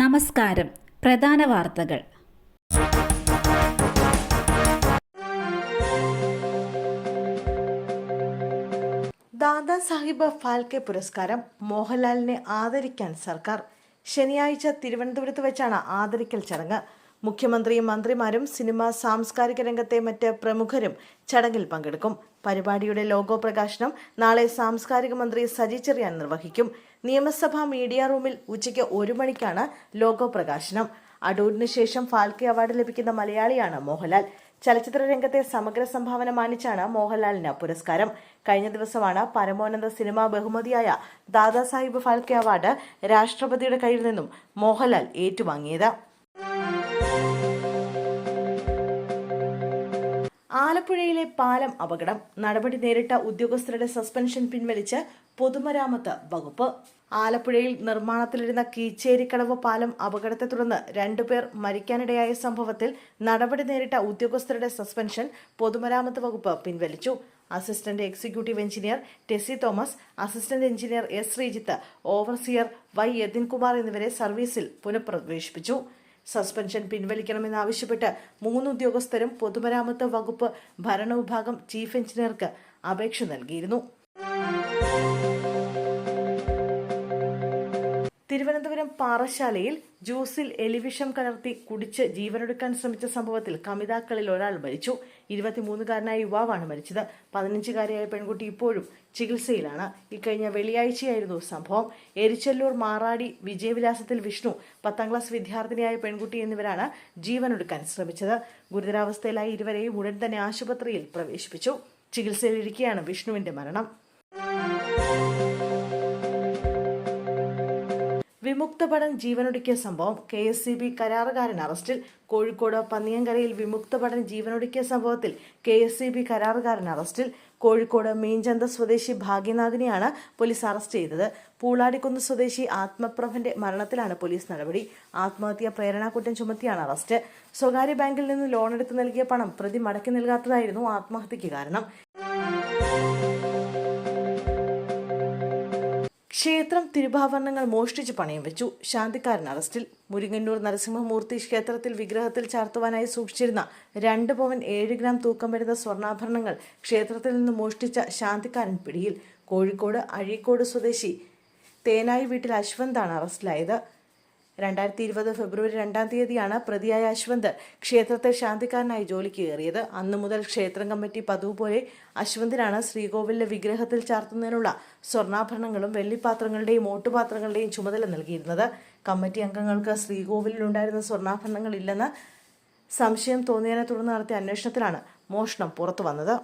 നമസ്കാരം. പ്രധാന വാർത്തകൾ. ദാദാ സാഹിബ് ഫാൽക്കെ പുരസ്കാരം മോഹൻലാലിനെ ആദരിക്കാൻ സർക്കാർ. ശനിയാഴ്ച തിരുവനന്തപുരത്ത് വെച്ചാണ് ആദരിക്കൽ ചടങ്ങ്. മുഖ്യമന്ത്രിയും മന്ത്രിമാരും സിനിമ സാംസ്കാരിക രംഗത്തെ മറ്റ് പ്രമുഖരും ചടങ്ങിൽ പങ്കെടുക്കും. പരിപാടിയുടെ ലോഗോ പ്രകാശനം നാളെ സാംസ്കാരിക മന്ത്രി സജി ചെറിയാൻ നിർവഹിക്കും. നിയമസഭാ മീഡിയ റൂമിൽ ഉച്ചയ്ക്ക് ഒരു മണിക്കാണ് ലോഗോ പ്രകാശനം അടൂരിന് ശേഷം ഫാൽക്കെ അവാർഡ് ലഭിക്കുന്ന മലയാളിയാണ് മോഹൻലാൽ. ചലച്ചിത്ര രംഗത്തെ സമഗ്ര സംഭാവന മാനിച്ചാണ് മോഹൻലാലിന് പുരസ്കാരം. കഴിഞ്ഞ ദിവസമാണ് പരമോന്നത സിനിമാ ബഹുമതിയായ ദാദാസാഹിബ് ഫാൽക്കെ അവാർഡ് രാഷ്ട്രപതിയുടെ കയ്യിൽ നിന്നും മോഹൻലാൽ ഏറ്റുവാങ്ങിയത്. ആലപ്പുഴയിലെ പാലം അപകടം. നടപടി നേരിട്ട ഉദ്യോഗസ്ഥരുടെ സസ്പെൻഷൻ പിൻവലിച്ച് പൊതുമരാമത്ത് വകുപ്പ്. ആലപ്പുഴയിൽ നിർമ്മാണത്തിലിരുന്ന കീച്ചേരിക്കടവ് പാലം അപകടത്തെ തുടർന്ന് രണ്ടുപേർ മരിക്കാനിടയായ സംഭവത്തിൽ നടപടി നേരിട്ട ഉദ്യോഗസ്ഥരുടെ സസ്പെൻഷൻ പൊതുമരാമത്ത് വകുപ്പ് പിൻവലിച്ചു. Assistant executive engineer Tessy Thomas assistant engineer S Sreejith overseer Y Yathinkumar എന്നിവരെ സർവീസിൽ പുനഃപ്രവേശിപ്പിച്ചു. സസ്പെൻഷൻ പിൻവലിക്കണമെന്നാവശ്യപ്പെട്ട് മൂന്ന് ഉദ്യോഗസ്ഥരും പൊതുമരാമത്ത് വകുപ്പ് ഭരണവിഭാഗം ചീഫ് എഞ്ചിനീയർക്ക് അപേക്ഷ നൽകിയിരുന്നു. തിരുവനന്തപുരം പാറശാലയിൽ ജ്യൂസിൽ എലിവിഷം കലർത്തി കുടിച്ച് ജീവനൊടുക്കാൻ ശ്രമിച്ച സംഭവത്തിൽ കമിതാക്കളിൽ ഒരാൾ മരിച്ചു. ഇരുപത്തിമൂന്നുകാരനായ യുവാവാണ് മരിച്ചത്. പതിനഞ്ചുകാരിയായ പെൺകുട്ടി ഇപ്പോഴും ചികിത്സയിലാണ്. ഇക്കഴിഞ്ഞ വെള്ളിയാഴ്ചയായിരുന്നു സംഭവം. എരിച്ചല്ലൂർ മാറാടി വിജയവിലാസത്തിൽ വിഷ്ണു പത്താം ക്ലാസ് വിദ്യാർത്ഥിനിയായ പെൺകുട്ടി എന്നിവരാണ് ജീവനൊടുക്കാൻ ശ്രമിച്ചത്. ഗുരുതരാവസ്ഥയിലായ ഇരുവരെയും ഉടൻ തന്നെ ആശുപത്രിയിൽ പ്രവേശിപ്പിച്ചു. ചികിത്സയിലിരിക്കെയാണ് വിഷ്ണുവിന്റെ മരണം. വിമുക്ത ഭടൻ ജീവനൊടുക്കിയ സംഭവം കെ എസ് സി ബി കരാറുകാരൻ അറസ്റ്റിൽ. കോഴിക്കോട് പന്നിയങ്കരയിൽ വിമുക്ത ഭടൻ ജീവനൊടുക്കിയ സംഭവത്തിൽ കെ എസ് സി ബി കരാറുകാരൻ അറസ്റ്റിൽ. കോഴിക്കോട് മീൻചന്ത സ്വദേശി ഭാഗ്യനാഥിനെയാണ് പോലീസ് അറസ്റ്റ് ചെയ്തത്. പൂളാടിക്കുന്ന് സ്വദേശി ആത്മപ്രഭന്റെ മരണത്തിലാണ് പോലീസ് നടപടി. ആത്മഹത്യാ പ്രേരണാകുറ്റം ചുമത്തിയാണ് അറസ്റ്റ്. സ്വകാര്യ ബാങ്കിൽ നിന്ന് ലോൺ എടുത്ത് നൽകിയ പണം പ്രതി മടക്കി നൽകാത്തതായിരുന്നു ആത്മഹത്യയ്ക്ക് കാരണം. ക്ഷേത്രം തിരുഭാഭരണങ്ങൾ മോഷ്ടിച്ച് പണയം വെച്ചു. ശാന്തിക്കാരൻ അറസ്റ്റിൽ. മുരിങ്ങന്നൂർ നരസിംഹമൂർത്തി ക്ഷേത്രത്തിൽ വിഗ്രഹത്തിൽ ചാർത്തുവാനായി സൂക്ഷിച്ചിരുന്ന രണ്ട് പവൻ ഏഴ് ഗ്രാം തൂക്കം വരുന്ന സ്വർണാഭരണങ്ങൾ ക്ഷേത്രത്തിൽ നിന്ന് മോഷ്ടിച്ച ശാന്തിക്കാരൻ പിടിയിൽ. കോഴിക്കോട് അഴീക്കോട് സ്വദേശി തേനായി വീട്ടിൽ അശ്വന്താണ് അറസ്റ്റിലായത്. രണ്ടായിരത്തി ഇരുപത് ഫെബ്രുവരി രണ്ടാം തീയതിയാണ് പ്രതിയായ അശ്വന്ത് ക്ഷേത്രത്തെ ശാന്തിക്കാരനായി ജോലിക്ക് കയറിയത്. അന്നു മുതൽ ക്ഷേത്രം കമ്മിറ്റി പതിവ് പോലെ അശ്വന്തിനാണ് ശ്രീകോവിലിലെ വിഗ്രഹത്തിൽ ചാർത്തുന്നതിനുള്ള സ്വർണാഭരണങ്ങളും വെള്ളിപ്പാത്രങ്ങളുടെയും ഓട്ടുപാത്രങ്ങളുടെയും ചുമതല നൽകിയിരുന്നത്. കമ്മിറ്റി അംഗങ്ങൾക്ക് ശ്രീകോവിലിലുണ്ടായിരുന്ന സ്വർണാഭരണങ്ങൾ ഇല്ലെന്ന് സംശയം തോന്നിയതിനെ തുടർന്ന് നടത്തിയ അന്വേഷണത്തിലാണ് മോഷണം പുറത്തു വന്നത്